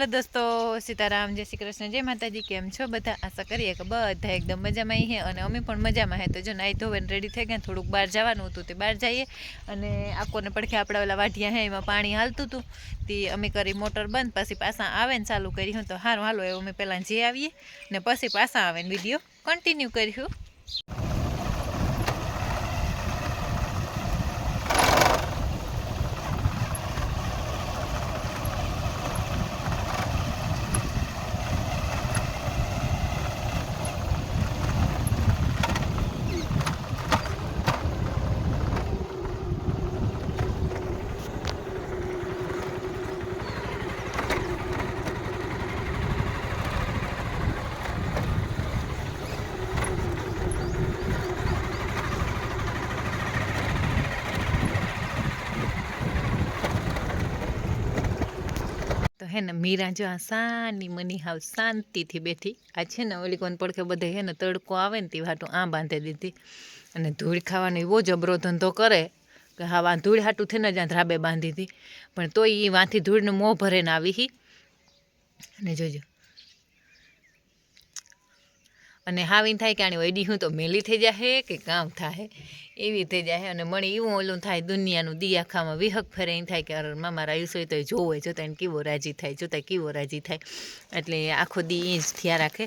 હાલો દોસ્તો, સીતારામ, જય શ્રી કૃષ્ણ, જય માતાજી, કેમ છો બધા? આશા કરીએ કે બધા એકદમ મજામાં હે અને અમે પણ મજામાં હે. તો જો નાઈ ધોવે રેડી થઈ ગયા થોડુંક બહાર જવાનું હતું તે બહાર જઈએ અને આકોને પડખે આપણા ઓલા વાઢિયા હે એમાં પાણી હાલતું હતું તે અમે કરી મોટર બંધ, પછી પાછા આવે ને ચાલુ કરી હું તો સારું હાલો એવું અમે પહેલાં જે આવીએ ને પછી પાછા આવે ને વીડિયો કન્ટિન્યુ કર્યું હે ને, મીરા જો આ સાની મની હાવ શાંતિથી બેઠી. આ છે ને, ઓલી કોણ પડખે બધે હે ને, તડકો આવે ને તે હાટું આ બાંધી દીધી. અને ધૂળ ખાવાનો એવો જબરો ધંધો કરે કે હા વા ધૂળ હાટું થઈને જ્યાં ધ્રાબે બાંધી હતી પણ તોય એ વાંથી ધૂળનું મોં ભરે ને આવી હી. અને જોજો અને હાવીન થાય કે આની વૈડી હું તો મેલી થઈ જાહે કે કામ થાય એવી થઈ જાય અને મને એવું ઓલું થાય દુનિયાનું દિયાખામાં વિહક ફરે એમ થાય કે અરે મામા રાયુસ હોય તો એ જોવે જોતા એને કેવો રાજી થાય જોતા કેવો રાજી થાય? એટલે આખો દી એ જ થયા રાખે.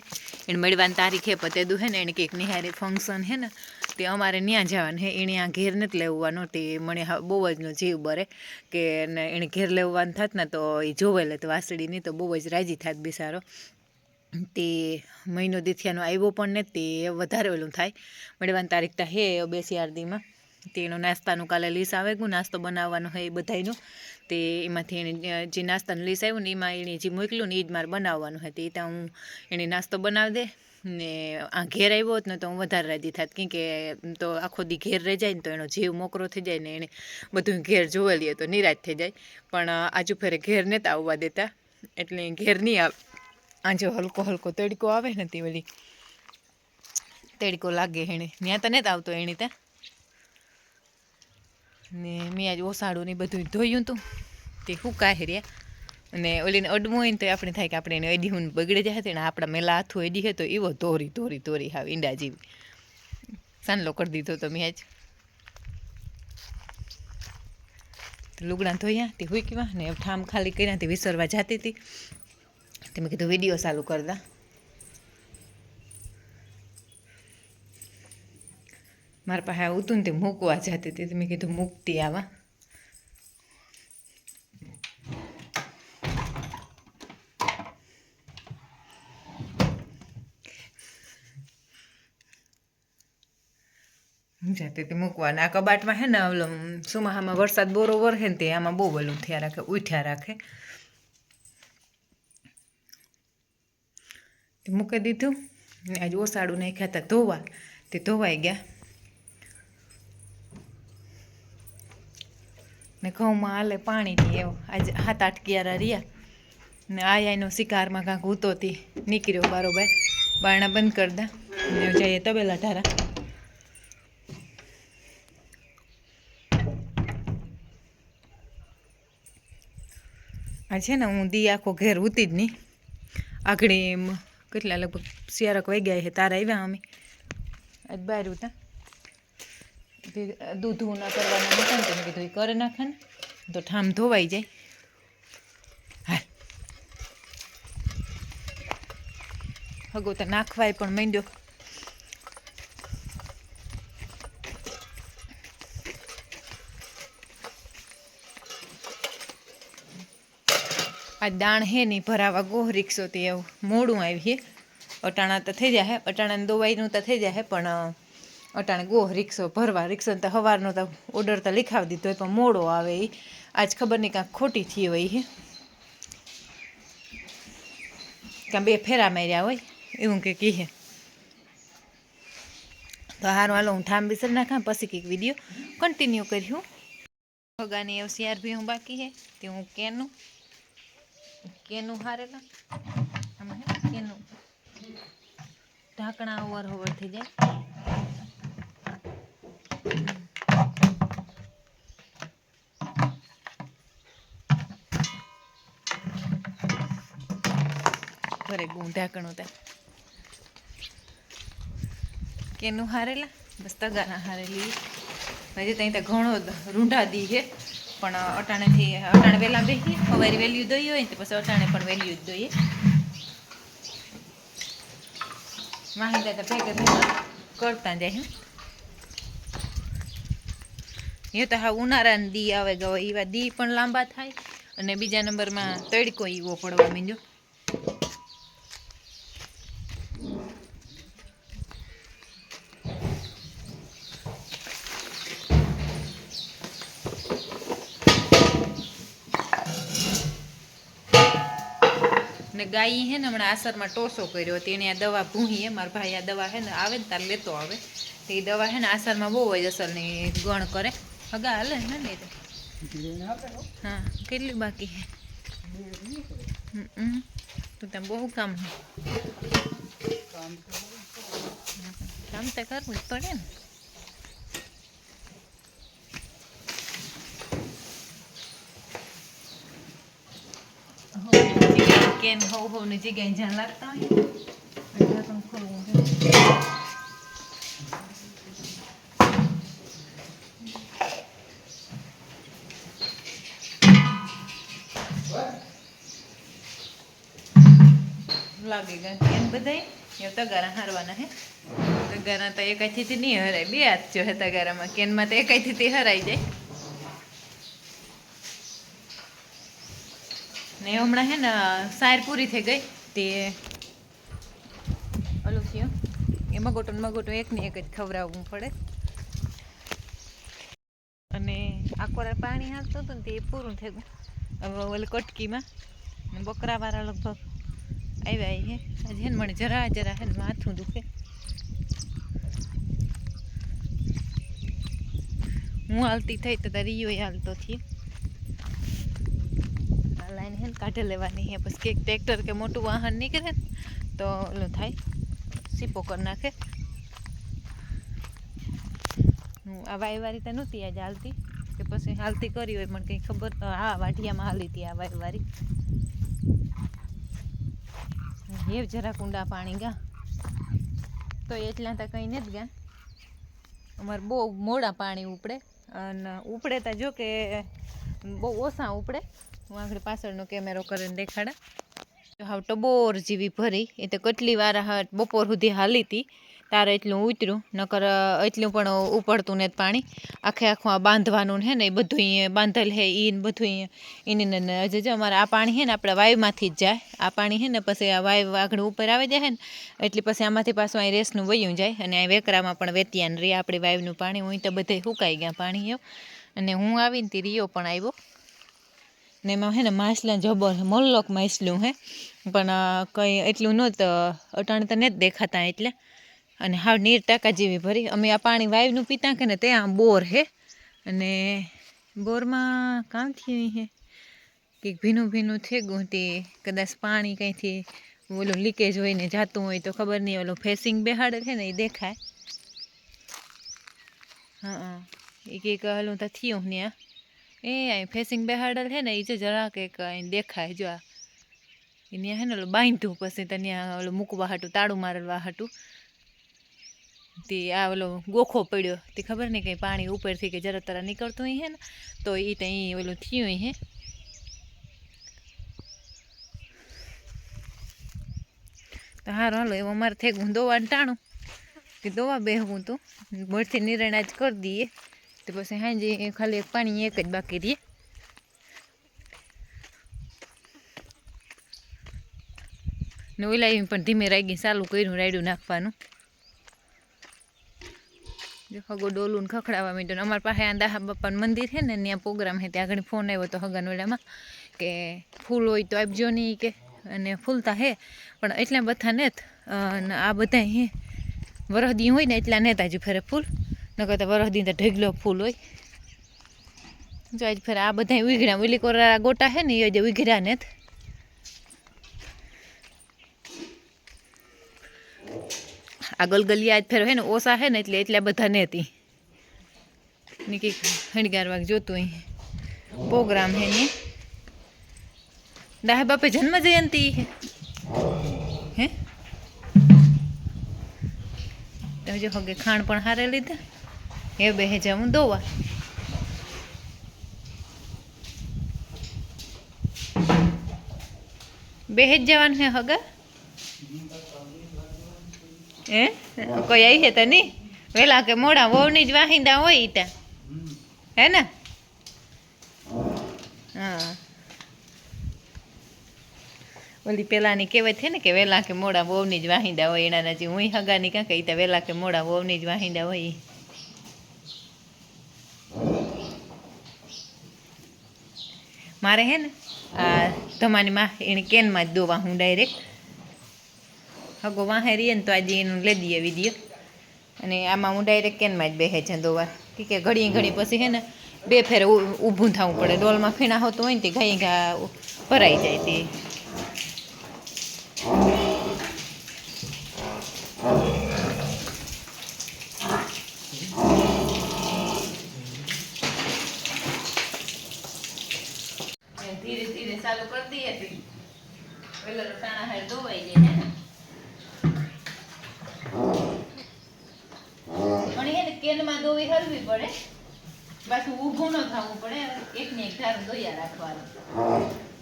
એને મળવાની તારીખે પતે દુ હે ને એને કંઈક નિહારી ફંક્શન હે ને, તે અમારે ત્યાં જવાનું હે એણે આ ઘેર નથી લેવવાનો, તે મને બહુ જ જીવ બરે કે એને એણે ઘેર લેવવાનું થાત ને તો એ જોવે લે તો વાસળીની તો બહુ જ રાજી થાત બિસારો. તે મહિનો દીથિયાનો આવ્યો પણ ને તે વધારે ઓલું થાય. મળવાની તારીખ તો હે બે આરદીમાં તેનો નાસ્તાનું કાલે લીસ આવે ગયું નાસ્તો બનાવવાનો હોય એ બધાયનું. તે એમાંથી એને જે નાસ્તાનું લીસ આવ્યું ને એમાં એણે જે મોકલ્યું ને એ જ મારે બનાવવાનું હોય તે ત્યાં હું એને નાસ્તો બનાવી દે ને આ ઘેર આવ્યો હોત ને તો હું વધારે રાજી થાત. કેમ કે તો આખો દી ઘેર રહી જાય ને તો એનો જીવ મોકરો થઈ જાય ને એને બધું ઘેર જોવા લઈએ તો નિરાશ થઈ જાય. પણ આજુ ફેરે ઘેર નહોતા આવવા દેતા. એટલે ઘેર નહીં આવે. આ જો હલકો હલકો તડકો આવે ને તે વળી તડકો લાગે એણે ત્યાં તો નથી આવતો એણે ત્યાં ને મેં આજ ઓસાડું ને બધું ધોયું હતું તે હુકાય રહ્યા? અને ઓલીને અડવું હોય ને તો આપણે થાય કે આપણે એને અડી હું બગડે જાય ને આપણા મેલા હાથું અડી હે તો એવો ધોરી ધોરી ધોરી હાવ ઈંડા જેવી. સાંજલો કરી દીધો તો મેં આજ. લુગડા ધોયા, તે હુકવા ને ઠામ ખાલી કર્યા તે વિસરવા જતી હતી. તે મેં કીધું વીડિયો ચાલુ કરી દા. મારા પાસે આવતું ને તે મૂકવા જતી હતી, તો મેં કીધું મૂકતી આવા. જતી હતી મૂકવાને. આ કબાટમાં હે ને ઓલો સુમાહામાં વરસાદ બોરો વરહે ને તે આમાં બહુ ઓલું થયા રાખે, ઉઠ્યા રાખે. તે મૂકી દીધું ને આજે ઓસાડું નાખ્યા હતા ધોવા. તે ધોવાઈ ગયા. ને ઘઉંમાં હાલે નહીં એવો. આજે હાથ આઠ કિયારા રહ્યા. ને આયાનો શિકારમાં કાંક ઉતોતી નીકળ્યો બરોબર બારણા બંધ કરી દા. ને જઈએ તબેલા ઢારા આ છે ને હું દી આખો ઘેર ઉતી જ નહીં આગળ એમ કેટલા લગભગ શિયાળક વહી ગયા છે? તારા આવ્યા અમે? આજ બહાર ઉતા દૂધ ના કરવાના હતા ને તમે કીધું એ કરે નાખે ને, તો ઠામ ધોવાઈ જાય. હાલ. હગો તો નાખવાય પણ માંડ્યો. આ દાણ હે નહીં ભરાવા ગોહ રિક્ષો તે એવું મોડું આવીએ અટાણા તો થઈ જાય અટાણાને દોવાઈનું તો થઈ જાય પણ અટાણે ગોહ રિક્ષો ભરવા રિક્ષો તો સવારનો તો ઓર્ડર તો લખાવી દીધો પણ મોડો આવે એ આજ ખબર નહીં કાંઈક ખોટી થઈ હોય હે. કાં બે ફેરા માર્યા હોય, એવું કે કહે તો હારું, હાલો, હું ઠામ બિસર નાખા, પછી કંઈક વીડિયો કન્ટિન્યુ કર્યું ભગાની એવું શિયાર બી હું બાકી હે, તે હું કેનું? કેનું હારેલા? કેનું? ઢાંકણા ઓવર હોવર થઈ જાય. ભરે ગું ઢાંકણું ત્યાં કેનું હારેલા? બસ તગાના હારેલી. હજી ત્યાં તો ઘણો રૂંઢા દી છે. પણ અટાણેથી અટાણે વહેલા બેસીએ સવારે વહેલી દઈએ હોય ને તો પછી અટાણે પણ વહેલી જ દઈએ. માહિતી તો ભેગા ભેગા કરતા જાય એ તો હા ઉનાળાના દી આવે ગયો એવા દી પણ લાંબા થાય અને બીજા નંબરમાં તડકો એવો પડવા માંડ્યો. ને ગાય હે ને હમણાં આસરમાં ટોસો કર્યો તેણે આ દવા ભૂંહી મારા ભાઈ આ દવા હે ને આવે ને તાર લેતો આવે. તો એ દવા હે ને આસરમાં બહુ જ અસરની ગણ કરે. હગા હાલે ને ને હા કેટલી બાકી હે? તો તમે બહુ કામ હે. કામ તો કરવું જ પડે ને. કેમ હોવ હોવની જગ્યાએ જ્યાં લાગતા હોય. એટલે તમે ખોલવું લાગે કેન બધાય? એ તગારા હારવાના હે. તગારા તો એકાઈથી નહીં હરાય. બે હાથ જો હે તગારામાં. કેનમાં તો એકાઈથી હરાઈ જાય. ને હમણાં હે ને સાર પૂરી થઈ ગઈ. તે ઓલું થયું? એ મગોટો ને મગોટો એક ને એક જ ખવડાવવું પડે. અને આકોરા પાણી હાલતું હતું ને તે પૂરું થઈ ગયું. હવે ઓલી કટકીમાં. ને બકરાવાળા લગભગ આવ્યા હે. આજે હે ને મને જરા જરા હે માથું દુખે. હું હાલતી થઈ તો તારી હાલતો થયો. આ હે કાઢે લેવાની હે. પછી કંઈક ટ્રેક્ટર કે મોટું વાહન નીકળે ને, તો ઓલું થાય. સીપો કરી નાખે. હું આ વાયવારી તો નહોતી આજે હાલતી. કે પછી હાલતી કરી હોય, પણ કંઈ ખબર હા વાઢિયામાં હાલી હતી આ વાયવારી. હેવ જરા કુંડા પાણી ગા. તો એટલા તો કંઈ નથી ગયા અમારે બહુ મોડા પાણી ઉપડે. અને ઉપડે તો જો કે બહુ ઓછા ઉપડે. હું આગળ પાછળનો કેમેરો કરીને દેખાડા. હાવ ટબોર જેવી ભરી. એ તો કેટલી વાર બપોર સુધી હાલી હતી. તારે એટલું ઉતર્યું, નકર એટલું પણ ઉપડતું ને પાણી. આખે આખું આ બાંધવાનું હે ને એ બધું અહીંયા બાંધેલ હે ને બધું એની હજી જો અમારે આ પાણી હે ને આપણે વાયુમાંથી જ જાય. આ પાણી હે ને પછી આ વાયુ આગળ ઉપર આવી જાય ને, એટલે પછી આમાંથી પાછું અહીં રેસનું વયું જાય અને અહીં વેકરામાં પણ વેતિયાને રહે આપણી વાયુનું પાણી. હું તો બધે સુકાઈ ગયા પાણી એવું અને હું આવીને તે રિયો પણ આવ્યો. ને એમાં હે ને માછલા જબર હે, મલ્લોક માછલું હે. પણ કંઈ એટલું નહોતું અટાણ તો નથી દેખાતા એટલે. અને હાવ નીર ટાંકા જેવી ભરી. અમે આ પાણી વાયુનું પીતા કે ને ત્યાં બોર હે. અને બોરમાં કામ થયું હે? કંઈક ભીનું ભીનું થઈ ગયું તે, કદાચ પાણી કંઈથી ઓલું લીકેજ હોય ને જાતું હોય તો ખબર નહીં, ઓલું ફેસિંગ બેહાડે છે ને એ દેખાય. હા એ કંઈક હલું તો થયું ને આ. એ અહીં ફેસિંગ બેહાડેલ છે ને એ જો જરાક એક અહીં દેખાય, જો આ. ત્યાં ને ઓલું બાંધ્યું પછી ત્યાં ઓલું મૂકવા હાટું, તાળું મારવા હાટું. તે આ ઓલો ગોખો પડ્યો. તે ખબર નહીં કંઈ પાણી ઉપરથી કે જરા તરા નીકળતું હે ને, તો એ ત્યાં ઓલું થયું હે તો હારો, હાલો, એવું અમારે થેગું ગયું દોવા ટાણું. કે દોવા બેહવું તું. મોરથી નિર્ણય જ કરી દઈએ. તો પછી સાંજે ખાલી એક પાણી એક જ બાકી રહીએ ને ઓલાવી પણ ધીમે રાગી ચાલુ કર્યું, રાયડું નાખવાનું. હગો ડોલું ખખડાવવા માંડ્યું અમારા પાસે આ દાહા બાપાનું મંદિર છે ને, ત્યાં પ્રોગ્રામ છે, ત્યાં આગળ ફોન આવ્યો તો હગન વેળામાં કે ફૂલ હોય તો આપજો નહીં કે, અને ફૂલતા હે, પણ એટલા બધા નેત આ બધા હે વરહદી હોય ને એટલા નેતા જ ફેરે ફૂલ. નકર તો વરહદી ઢગલો ફૂલ હોય. જો આજ ફેર આ બધા ઉઘરા ઉલી કોરા ગોટા હે ને, એ જે ઉઘરા ને આ ગલગલિયા આજ ફેર હે ને, ઓસા હે ને, એટલે એટલા બધા ને હતી. ને કંઈક હણગાર વાગ જોતું અહીં પ્રોગ્રામ હે ને. દાહે બાપે જન્મ જયંતિ. હે? તમે જો હગે ખાણ પણ હારે લીધા. એ બે જા હું દોવા. બે જવાનું છે હગા? હે? કોઈ આવી છે તો નહીં વેલા કે મોડા વહુની જ વાહિંદા હોય ઈ ત્યાં. હે ને? હા. ઓલી પેલાની કહેવાય છે ને કે વેલા કે મોડા વહુની જ વાહિંદા હોય એના નજી હું હગાની કાં કહી તા વેલા કે મોડા વહુની જ વાહિંદા હોય મારે હે ને, આ ધમાનીમાં એને કેનમાં જ દોવા હું ડાયરેક્ટ હગો વાહે રહીએ ને તો આજે એનું લઈ દઈએ વીડિયો અને આમાં હું ડાયરેક્ટ કેનમાં જ બેસે છે દોવા. કે ઘડી ઘડી પછી હે ને બે ફેરે ઊભું થવું પડે. ડોલમાં ફીણા હોતું હોય ને તે ઘાઈ ઘા ભરાઈ જાય તે ધીરે ધીરે ચાલુ કરી દઈએ હતી પેલા તો ટાણા હાર ધોવાઈ જાય ને? પણ હે ને કેનમાં હરવી પડે. પાછું ઊભું ન થવું પડે એક ને એક ધારું દોયા રાખવાનું.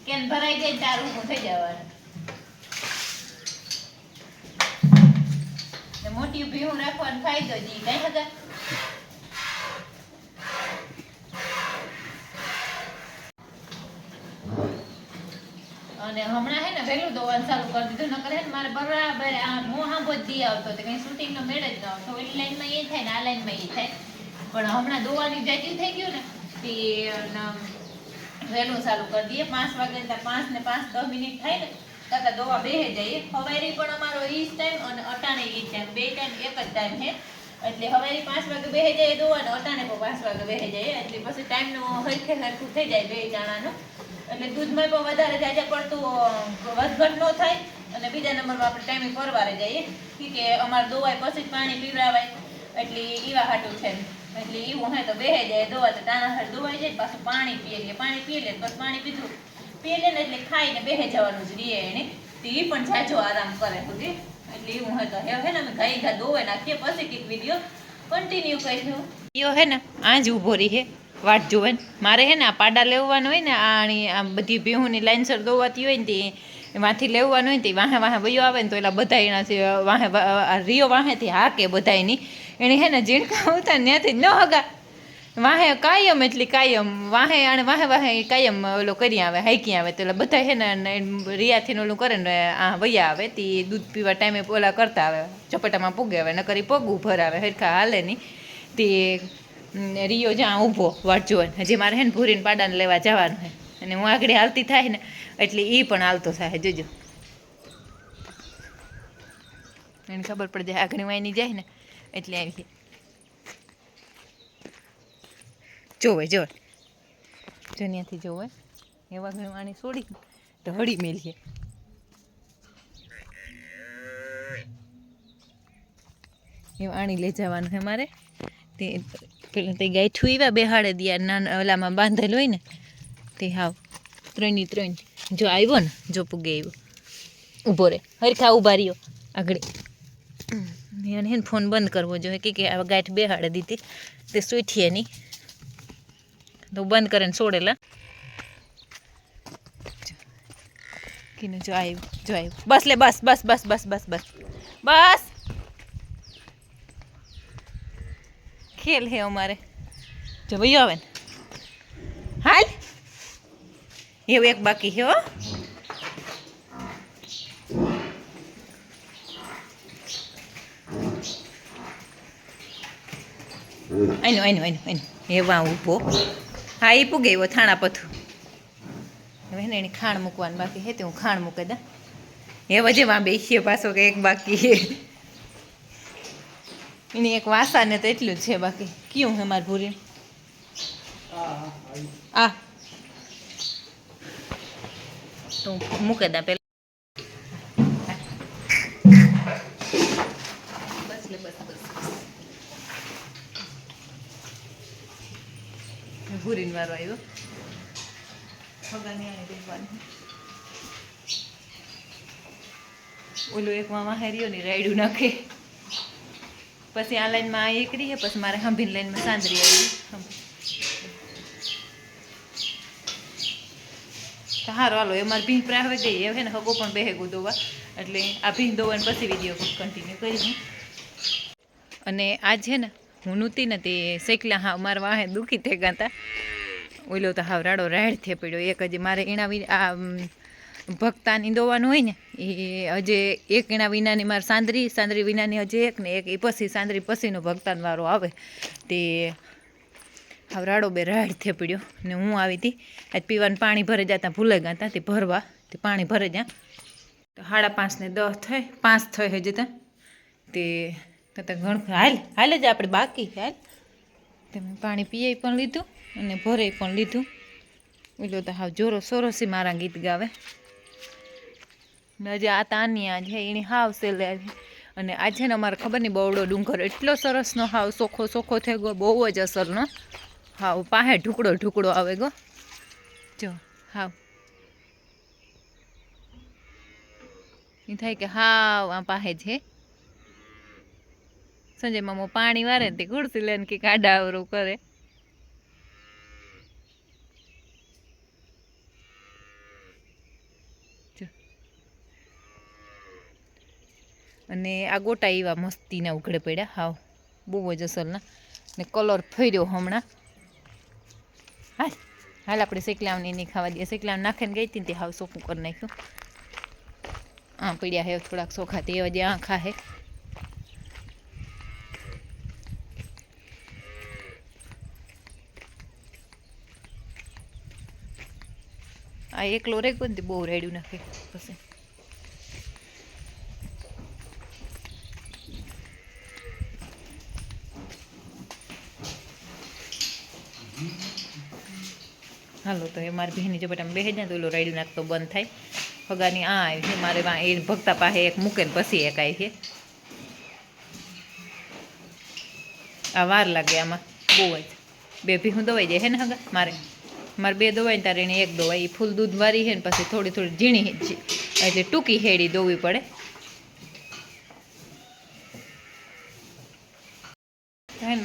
કેન ભરાઈ જાય તાર ઊભું થઈ જવાનું. મોટી ભીવું રાખવાનો ફાયદો જ ઈ કઈ હતા? અને હમણાં હે ને વહેલું દોવાનું ચાલુ કરી દીધું. નકર હે ને મારે બરાબર આ મોં હાંભો જ દી આવતો તો કઈ શૂટિંગનો મેળ જ ન આવતો. ઓલી લાઈનમાં એ થાય ને આ લાઈનમાં એ થાય. પણ હમણાં દોવાની જાજી થઈ ગયું ને, તે વહેલું ચાલુ કરી દઈએ. પાંચ વાગે પાંચ ને પાંચ દસ મિનિટ થાય ને કરતા દોવા બેહે જઈએ. હવારી પણ અમારો ઈ ટાઈમ અને અટાણે ઈ ટાઈમ બે ટાઈમ એક જ ટાઈમ છે એટલે હવારી પાંચ વાગે બેહે જાય દોવા ને અટાણે પણ પાંચ વાગે બેહે જાય એટલે પછી ટાઈમનું હરખે હરખું થઈ જાય બે જણાનું. એટલે દૂધમાં પણ વધારે જાજા પડતું વધઘટ ન થાય. અને બીજા નંબરમાં આપણે ટાઈમે પરવારે જઈએ કે અમારે દોવાય પછી જ પાણી પીવડાવાય. એટલે એવા હાટું છે. એટલે એવું હોય તો બેહે જાય દોવા તો તાના હાર દોવાઈ જાય, પાછું પાણી પીએ લે પાણી પીએ લે, પછી પાણી પીધું. પીએ લે ને એટલે ખાઈને બેહે જવાનું જ રીએ એને. ઈ પણ જાજો આરામ કરે સુધી એટલે એવું હોય તો હે ને, અમે ઘાઈ ઘા દોવાઈ નાખીએ, પછી કંઈક વીડિયો કન્ટિન્યુ કરીશું યો હે ને આ જ ઊભો રહી હે. વાટ જોવાન મારે હે ને આ પાડા લેવાનું હોય ને આણી આ બધી ભેહુની લાઇનસર દોવાતી હોય ને તે એમાંથી લેવાનું હોય તે વાહે વાહે વયો આવે ને તો એલા બધા એનાથી વાહે રિયો વાહેથી હાકે બધાયની. એને હે ને ઝીણકા ઉતા ત્યાંથી ન હગા. વાહે કાયમ એટલી કાયમ, વાહે આણે વાહે વાહે કાયમ ઓલો કરી આવે, હાઈકી આવે. તો એટલે બધા હે ને રિયાથી ઓલું કરે ને આ વૈયા આવે, તે દૂધ પીવા ટાઈમે ઓલા કરતા આવે. ચપટામાં પૂગે આવે, નકર કરી પગ ભરાવે હરખા હાલે નહીં તે રિયો જ્યાં ઊભો વાટ જોવે હજી મારે હે ને ભૂરીને પાડાને લેવા જવાનું હે. અને હું આગળ હાલતી થાય ને, એટલે એ પણ હાલતો થાય. જોજો. એને ખબર પડી જાય, આગળ વાયની જાય ને, એટલે આવી જોવે જોવે. જો ત્યાંથી જોવે. એવા ઘણી વાણી છોડી તો હળી મેલીએ. એ વાણી લઈ જવાનું છે મારે. તે પેલા તે ગાયઠું એવા બેહાડે દિયા નાના ઓલામાં બાંધેલ હોય ને, તે હાવ. ત્રણની ત્રણ. જો આવ્યો ને, જો પૂગે આવ્યો ઊભો રે. હરખા ઊભા રહ્યો. આગળ. એને હે ફોન બંધ કરવો જોઈએ કે કે આ ગાંઠ બેહાડે દીધી. તે સુઈઠીએ નહીં. તો બંધ કરીને છોડેલા કીને જો આવ્યું જો આવ્યું બસ લે, બસ બસ બસ બસ બસ બસ. બસ. ખેલ હે અમારે. જો ભાઈઓ આવે ને. હાલ. એવું એક બાકી છે હો. આઈનો આઈનો આઈનો આઈનો એવા ઊભો હા એ પૂગે એવો થાણા પથું હવે ને એની ખાણ મૂકવાનું બાકી હે તે હું ખાણ મૂકી દા એ વજે માં બેસીએ પાછો કે એક બાકી હે. એની એક વાસા ને તો એટલું જ છે બાકી. કયું હે માર ભૂરી? આ. તું મૂકે દા પેલા. ભૂરીને વારો આવ્યો ઓલું એક મામા હેરિયો ને રાયડું નાખે. પછી આ લાઈનમાં આ એકરી છે પછી મારે હંભીન લાઈનમાં સાંદરી આવી. તો હારું હાલો એ મારે ભીંગ પ્રાય હવે ગઈ હવે ને હગો પણ બેહે દોવા એટલે આ ભીંગ દોવાને પછી વીડિયો કન્ટિન્યુ કરી અને આ છે ને હું નહોતી ને તે શેકલા હા મારા વાહે દુખી થઈ ગયા હતા ઓલો તો હાવ રાડો રાડ થઈ પડ્યો એક હજી મારે એના આ ભક્તાની દોવાનું હોય ને, એ હજે એક એના વિનાની મારે સાંદરી સાંદરી વિનાની હજી એક ને એક, એ પછી સાંદરી પછીનો ભક્તાન વારો આવે. તે હાવ રાડો બે રાડ થઈ પડ્યો ને હું આવી હતી. આજ પીવાનું પાણી ભરે જતા ભૂલાઈ ગયા તે ભરવા, તે પાણી ભરે જા. તો સાડા પાંચ ને દસ થઈ, પાંચ થઈ હજી ત્યાં. તે ઘણ હાલ હાલ જ આપણે બાકી હાલ. તે પાણી પીએ પણ લીધું અને ભરે પણ લીધું. એટલે તો હાવ જોરો સોરોસી મારા ગીત ગાવે. ને હજી આ તાનિયા છે એની હાવ સેલે અને આ છે ને અમારે ખબર નહીં બવડો ડુંગર એટલો સરસનો હાવ સોખો સોખો થઈ ગયો, બહુ જ અસરનો હાવ પાહે ઢુકડો ઢુકડો આવે ગો. જો, હાવ. એ થાય કે હાવ આ પાહે છે સંજય મામો પાણી વારે તે ખુરશી લઈને કે કાઢા આવરું કરે. અને આ ગોટા એવા મસ્તીના ઉઘડે પડ્યા. હાવ, બહુ જ અસલના ને. કલર ફર્યો હમણાં. હાલ હાલ આપણે શેકલાવની નહીં ખાવા દઈએ. શેકલાવ નાખીને ગઈ હતી ને તે હાવ સોખું કરી નાખ્યું. આ પડ્યા હે, થોડાક સોખા તે હજી આ હે. આ એકલો રે કોઈ બહુ રેડ્યું નાખે. પછી હાલો, તો એ મારી બહેની જબટામાં બેસી જાય તો ઓલો રાયડું નાખતો બંધ થાય. ફગાની આ આવી છે, મારે એ ભક્તા પાસે એક મૂકે ને પછી એક આવી છે. આ વાર લાગે આમાં, બહુ જ. બે ભીહું દવાઈ જાય હે ને હગા, મારે. મારે બે દવાઈ તારે એક દવાઈ. ફૂલ દૂધ વાળી છે ને પછી થોડી થોડી ઝીણી એટલે ટૂંકી હેડી દોવી પડે.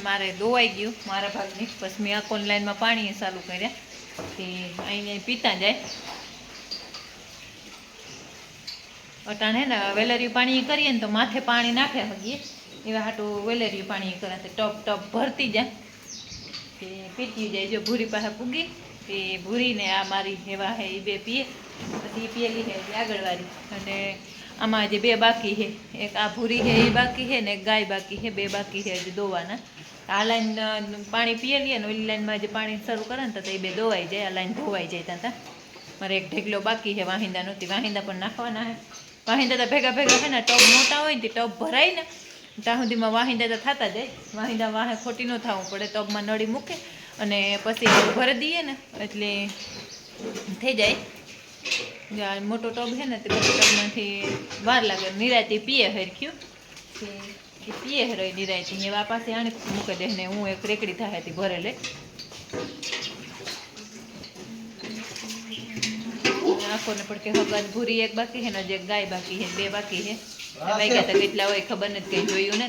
મારે દોવાઈ ગયું. મારા ભાગની. પછી મેં આખો લાઈનમાં પાણી ચાલુ કર્યા. તે અહીંયા પીતા જાય. અટાણે ને વેલેરિયું પાણી કરીએ ને તો માથે પાણી નાખે હગીએ. એવા હાટું વેલેરિયું પાણી કરે તે ટપ ટપ ભરતી જાય. તે પીતી જાય. જો ભૂરી પાસે પૂગી તે ભૂરીને આ મારી એવા હે, એ બે પીએ. પછી પીએલી હે આગળવાળી અને આમાં જે બે બાકી છે એક આ ભૂરી છે એ બાકી છે ને ગાય બાકી છે બે બાકી છે હજી દોવાના. આ લાઈન પાણી પીએ લઈએ ને ઓલી લાઈનમાં જે પાણી શરૂ કરે ને તો એ બે ધોવાઈ જાય, આ લાઈન ધોવાઈ જાય ત્યાં મારે એક ઢેકલો બાકી છે, વાહિંદા નહોતી વાહિંદા પણ નાખવાના છે. વાહિંદા તો ભેગા ભેગા છે ને, ટબ મોટા હોય ને તે ટબ ભરાય ને, ત્યાં સુધીમાં વાહિંદા તો થતા જાય. વાહિંદા વાહે ખોટી ન થવું પડે, ટબમાં નળી મૂકે અને પછી ભરી દઈએ ને, એટલે થઈ જાય. મોટો ટબ છે ને, તે મોટો ટબમાંથી વાર લાગે, નિરાતી પીએ હરખ્યું. એ પીએ હરોય નિરાયતી એવા પાસે આને મૂકી દે ને હું એક રેકડી થાય હતી ભરેલે. આંખોને પણ કે હગાજ ભૂરી એક બાકી છે ને જે એક ગાય બાકી છે બે બાકી છે વાગ્યા તો કેટલા હોય ખબર નથી કંઈ જોયું ને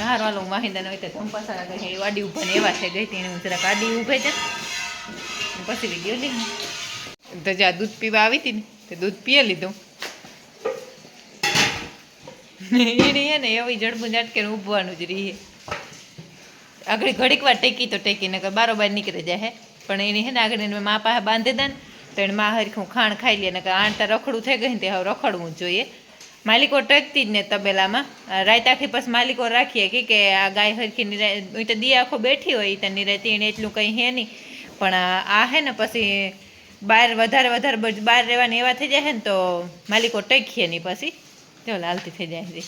હાર વાલો માહિંદાને હોય તો ધંપાસા ગઈ. એ વાડી ઊભા ને એવા છે ગઈ તેને હું જરાક આડી ઊભે છે પછી વીડિયો લીધી તો જ્યાં દૂધ પીવા આવી હતી ને તે દૂધ પીએ લીધું. એને હે ને, એવી જડબું ઝાટકે ઊભવાનું જ રહીએ આગળ ઘડીક વાર ટેકી તો ટેકી ને બારોબાર નીકળી જાય હે. પણ એને હે ને આગળ એને મા પાસે બાંધી દે ને, તો એને મા હરખું ખાણ ખાઈ લે ને કે આણતા રખડું થઈ ગઈ ને તે હવે રખડવું જોઈએ. માલિકો ટેકતી જ ને તબેલામાં. રાત આખી પછી માલિકો રાખીએ કે આ ગાય હરખી નિરાય તો દી આખો બેઠી હોય તો નિરાયતી એને એટલું કંઈ હે નહીં. પણ આ- હે ને પછી બહાર વધારે વધારે બહાર રહેવાની એવા થઈ જાય ને તો માલિકો ટેકીએ નહીં પછી. જો લાલતી થઈ જાય છે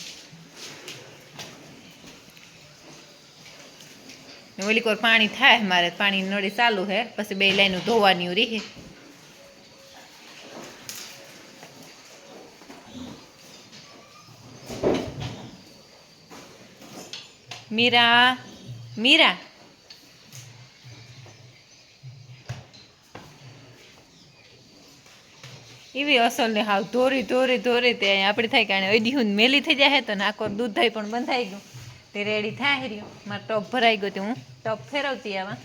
ઓલી કોર પાણી થાય મારે પાણી નળી ચાલુ હે પછી બે લાઈનું ધોવાની રહી મીરા મીરા એવી અસલ ને હાવ ધોરી ધોરી ધોરી તે આપણે થાય કે આને અડી મેલી થઈ જાય તો નાકોર દૂધ થાય પણ બંધાઈ ગયું. તે રેડી થાય રહ્યો. મારો ટોપ ભરાઈ ગયો તો હું. ટોપ ફેરવતી આવા.